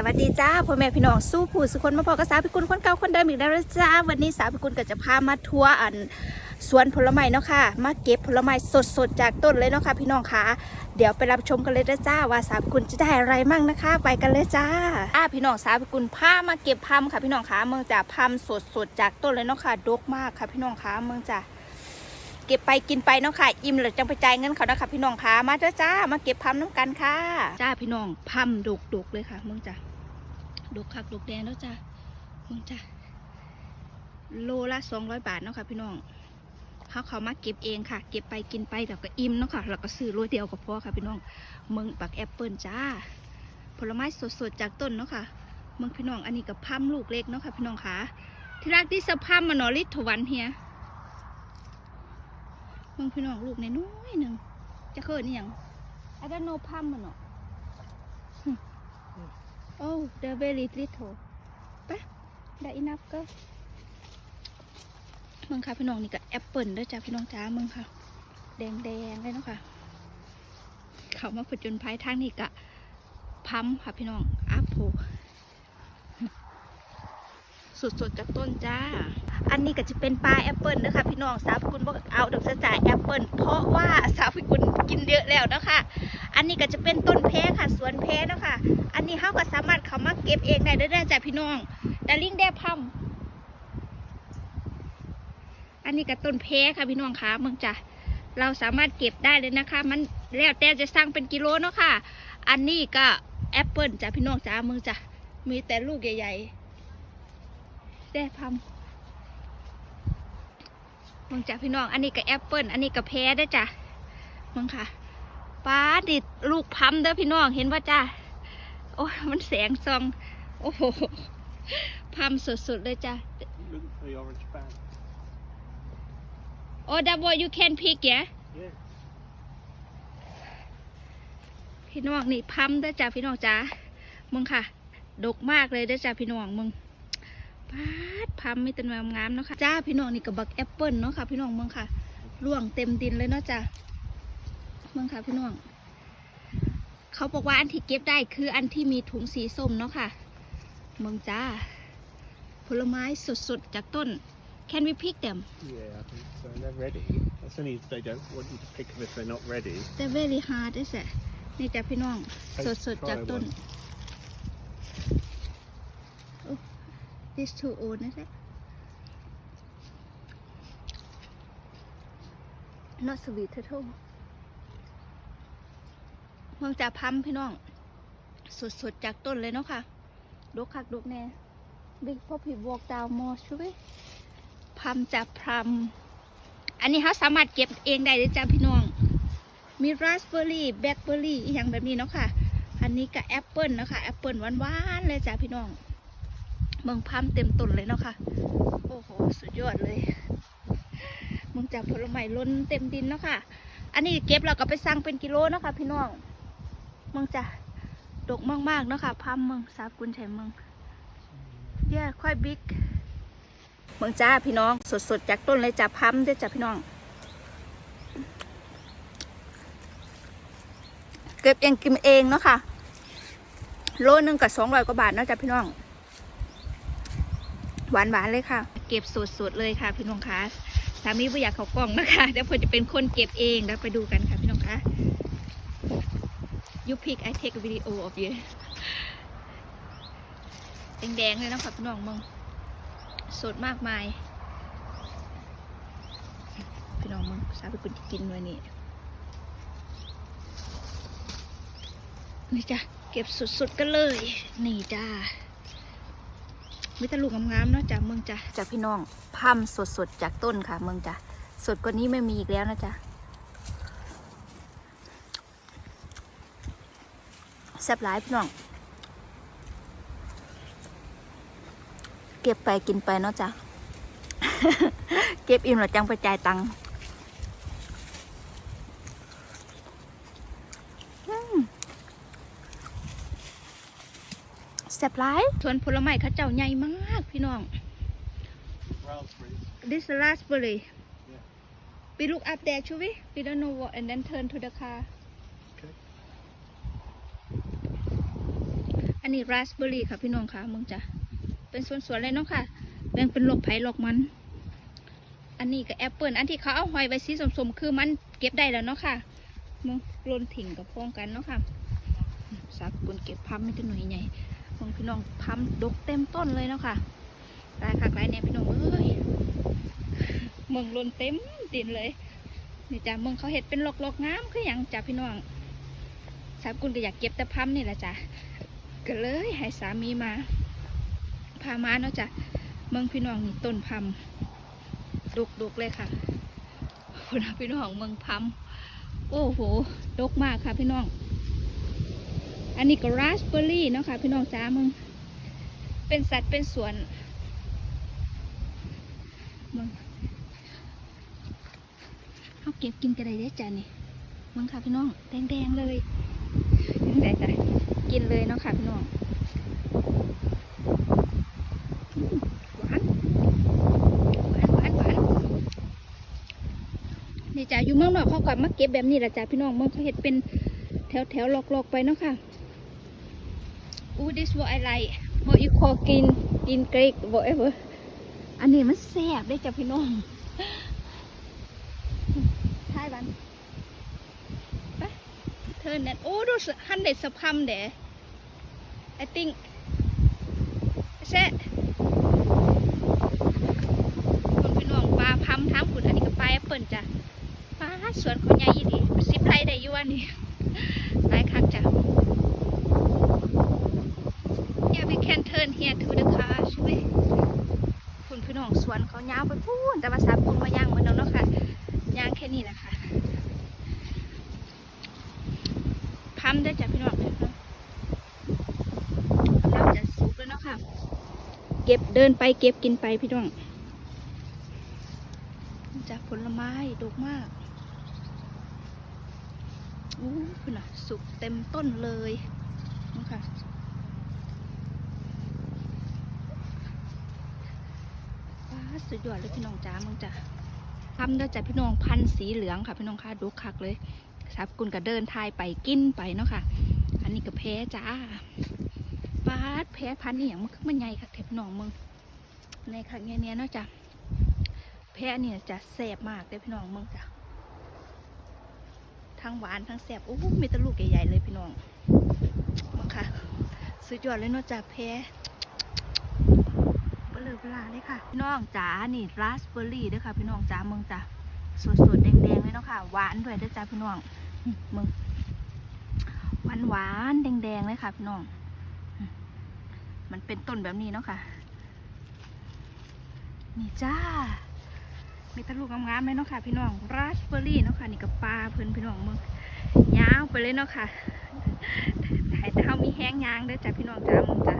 สวัสดีจ้าพ่อแม่พี่น้องสู้ผู้สุคนมาพอกับสาวพิกุลคนเก่าคนเดิมอีกแล้วนะจ้าวันนี้สาวพิกุลก็จะพามาทัวร์อันสวนผลไม้เนาะค่ะมาเก็บผลไม้สดๆจากต้นเลยเนาะค่ะพี่น้องคะเดี๋ยวไปรับชมกันเลยนะจ้าว่าสาวพิกุลจะได้อะไรมั่งนะคะ ไปกันเลยจ้าอ่าพี่น้องสาวพิกุลพามาเก็บพัมค่ะพี่น้องคะเมืองจากพัมสดๆจากต้นเลยเนาะค่ะดกมากค่ะพี่น้องคะเมืองจากเก็บไปกินไปเนาะค่ะอิ่มแล้วจังไปจ่ายเงินเขานะคะพี่น้องคะมาเถอะจ้ามาเก็บพัมน้ำกันค่ะ จ้าพี่น้องพัมดกดกๆเลยค่ะเมึงจ้ะ ดกคักดกแดงแล้วจ้ามึงจ้ะโลละสองร้อยบาทเนาะค่ะพี่น้องเขาเขามาเก็บเองค่ะ เก็บไปกินไปแล้วก็อิ่มเนาะค่ะแล้วก็ซื้อโลเดียวก็พอค่ะพี่น้องมึงปักแอปเปิลจ้า ผลไม้สดๆจากต้นเนาะค่ะมึงพี่น้องอันนี้กับพัมลูกเล็กเนาะค่ะพี่น้องคะที่รักที่สะพัมมานอริทวันเฮียมึงพี่น้องลูกในน้อยหนึ่งจะเกิดนี่ยัง I don't know พัมมันเนาะ โอ้ the very little ปะได้ enough ก็มึงค่ะพี่น้องนี่ก็แอปเปิลด้วยจ้ะพี่น้องจ้ามึงค่ะ แดงแดงเลยเนาะค่ะ เขามาผจญภัยทางนี่ก็พัมค่ะพี่น้องอัพโพ สดๆจากต้นจ้า อันนี้ก็จะเป็นปลาแอปเปิลนะคะพี่น้องสาวพิกุลบอกเอาดอกสจ่ายแอปเปิลเพราะว่าสาวพิกุลกินเยอะแล้วนะคะ อันนี้ก็จะเป็นต้นแพค่ะสวนแพนะคะ อันนี้เขาก็สามารถเขามาเก็บเองได้ด้อจ้ะพี่น้องดาริ่งแดพัมอันนี้ก็ต้นแพค่ะพี่น้องคะมึงจ้ะเราสามารถเก็บได้เลยนะคะ มันแล้วแต่จะสั่งเป็นกิโลเนาะค่ะ อันนี้ก็แอปเปิลจ้ะพี่น้องจ้ามึงจ้ะมีแต่ลูกใหญ่ๆ แดพัมมึงจ้ะพี่น้อง อันนี้ก็แอปเปิลอันนี้ก็แพรได้จ้ะมึงค่ะป้าดิดลูกพัมเด้อพี่น้องเห็นว่าจ้ะโอ้มันแสงซอง โอ้โหพัมสุดๆเลยจ้ะ โอ้ดับ you can pick yeah Yeah. พี่น้องนี่พัมเด้อจ้ะพี่น้องจ้ามึงค่ะ ดกมากเลยเด้อจ้ะพี่น้องมึง ปาดพัมไม่เป็นแววงามเนาะค่ะจ้าพี่น้องนี่กับบักแอปเปิลเนาะค่ะ พี่น้องมึงค่ะร่วงเต็มดินเลยเนาะจ้ะมึงค่ะพี่น้อง เขาบอกว่าอันที่เก็บได้คืออันที่มีถุงสีส้มเนาะค่ะมึงจ้า ผลไม้สดๆจากต้น Can we pick them Yeah, I think so. They're ready. That's only they don't want you to pick them if they're not ready. They're very hard is it นี่จ้ะพี่น้อง สดๆจากต้น This too old นะจ๊ะ Not sweet at all เมืองจากพัมพี่น้อง สดๆ จากต้นเลยเนาะค่ะดกคักดกแน่ Big Poppy walk down more ช่วยพัมจากพัมอันนี้เขาสามารถเก็บเองได้เลยจ้าพี่น้อง มีราสเบอร์รี่แบล็คเบอร์รี่อย่างแบบนี้เนาะค่ะ อันนี้ก็แอปเปิลเนาะค่ะแอปเปิลหวานๆเลยจ้าพี่น้อง เมืองพัมเต็มต้นเลยเนาะค่ะ โอ้โห สุดยอดเลยเมึงจากผลไม้ล้นเต็มดินเนาะค่ะ อันนี้เก็บเราก็ไปสั่งเป็นกิโลเนาะค่ะพี่น้องเมึงจะดกมากๆเนาะค่ะพัมเมืองสาบกุลชัยเมืองเย่ค่อยบิ๊กเมืองจ้าพี่น้องสดๆจากต้นเลยจ้าพัมเด้อจ้าพี่น้อง เก็บเองกินเองเนาะค่ะโลนึงกับสองร้อยกว่าบาทเนาะจ้ะพี่น้อง หวานหวานเลยค่ะ เก็บสดๆเลยค่ะพี่น้องคะสามีไม่อยากเขากล้องนะคะเดี๋ยวผมจะเป็นคนเก็บเองแล้วไปดูกันค่ะพี่น้องคะ you pick I take a video of you แดงๆเลยนะคะพี่น้องมึงสดมากมาย พี่น้องมึงสามีคุณจะกินวันนี้นี่จ้ะเก็บสุดๆกันเลย นี่จ้า มีแต่ลูกงามๆเนาะจ้ะเมืองจ้ะจากพี่น้องพัมสดๆจากต้นค่ะ เมืองจ้ะสดกว่านี้ไม่มีอีกแล้วนะจ๊ะแซ่บหลายพี่น้อง เก็บไปกินไปเนาะจ้ะ เก็บอิ่มแล้วจังไปจ่ายตังค์ แซ่บหลายสวนผลไม้เขาเจ้าใหญ่มากพี่น้อง Raspberries. This is raspberry Yeah. we look up there ชูวิ we don't know what and then turn to the car Okay. อันนนี้ราสเบอร์รี่ค่ะพี่น้องค่ะมึงจะเป็นสวนๆเลยเนาะค่ะแบ่งเป็นโลกไผ่โลกมัน อันนี้ก็แอปเปิลอันที่เขาเอาหอยไว้สีสมๆคือมันเก็บได้แล้วเนาะค่ะมึงโลนถิ่งกับพ้องกันเนาะค่ะสาวกุลเก็บพัมไม่ได้หน่วยใหญ่ มึงพี่น้องพัมดกเต็มต้นเลยเนาะค่ะลายคักลายเนี่ยพี่น้องเอ้ยมึงโลนเต็มดินเลยนี่จ้ะมึงเขาเห็ดเป็นหลอกๆงามคืออย่างจ้ะพี่น้องสาวกุลก็อยากเก็บแต่พัมนี่แหละจ้ะก็เลยให้สามีมา พามาเนาะจ้ะเมืองพี่น้องนี่ต้นพัมดกดกเลยค่ะคนพี่น้องเมืองพัมโอ้โหดกมากค่ะพี่น้อง อันนี้ก็ราสเบอร์รี่เนาะค่ะพี่น้องจ้ามึง เป็นสัตว์เป็นสวนมึงเขาเก็บกินกันได้เด้จ้ะนี่มึงค่ะพี่น้องแดงๆเลยยังไงจ้ะกินเลยเนาะค่ะพี่น้องหวานหวานหวานหวานนี่จ้ะอยู่เมืองนอกเขาก็มาเก็บแบบนี้แหละจ้ะพี่น้องเมืองเขาเห็ดเป็นแถวแถวหลอกๆไปเนาะค่ะ อู้ this what I like what you call green in Greek whatever อันนี้มันแซ่บได้จ้ะพี่น้องใช่บันไปเธอเนี่ยโอ้ดูฮันเด็ดสะพัมเด๋ I think แซ่คนพี่น้องปลาพัมทั้งขุนอันนี้ก็ปลาแอปเปิลจ้ะปลาสวนเขาใหญ่ยี่ดีสิบไรได้ยู่อันนี้หลายครั้งจ้ะ turn here to the car ใช่ไหมคุณพี่น้องสวนเขายาวไปพูนแต่ว่าสาปูนมาย่างมือนเราเนาะค่ะย่างแค่นี้แหละคะพัมได้จ้ะพี่น้องกำลังจะสุกแล้วเนาะค่ะ เก็บเดินไปเก็บกินไปพี่น้องจากผลไม้ดกมากอู้คุณน่ะสุกเต็มต้นเลยนี่ค่ะ ว้า สุดยอดเลยพี่น้องจ้ามึงจ้ะทำได้จากพี่น้องพันธ์สีเหลืองค่ะ พี่น้องค่ะดูคักเลยสาบกุลก็เดินทายไปกินไปเนาะค่ะ อันนี้ก็แพ้จ้าปาดแพ้พันธุ์นี่อย่างมันคือมันใหญ่ค่ะเทพน้องมึงในครั้งเนี้ยเนาะจ้ะแพ้เนี่ยจะแสบมากเลยพี่น้องมึงจ้ะทั้งหวานทั้งแสบโอ้โหมีแตลูกใหญ่ๆเลยพี่น้องมึงค่ะสุดยอดเลยเนาะจ้ะแพ้ เบลาเลยค่ะ พี่น้องจ๋านี่ราสเบอร์รี่ด้วยค่ะ พี่น้องจ๋าเมืองจ๋าสดๆแดงๆเลยเนาะค่ะ หวานด้วยด้วยจ้าพี่น้องเมืองหวานหวานแดงๆเลยค่ะ พี่น้อง มันเป็นต้นแบบนี้เนาะค่ะ นี่จ้า มีตะลูกงามๆเลยเนาะค่ะ พี่น้องราสเบอร์รี่เนาะค่ะนี่กับปลาเพิ่นพี่น้องเมืองยาวไปเลยเนาะค่ะแต่ถ้ามีแห้งยางด้อจ้าพี่น้องจ๋าเมืองจ๋า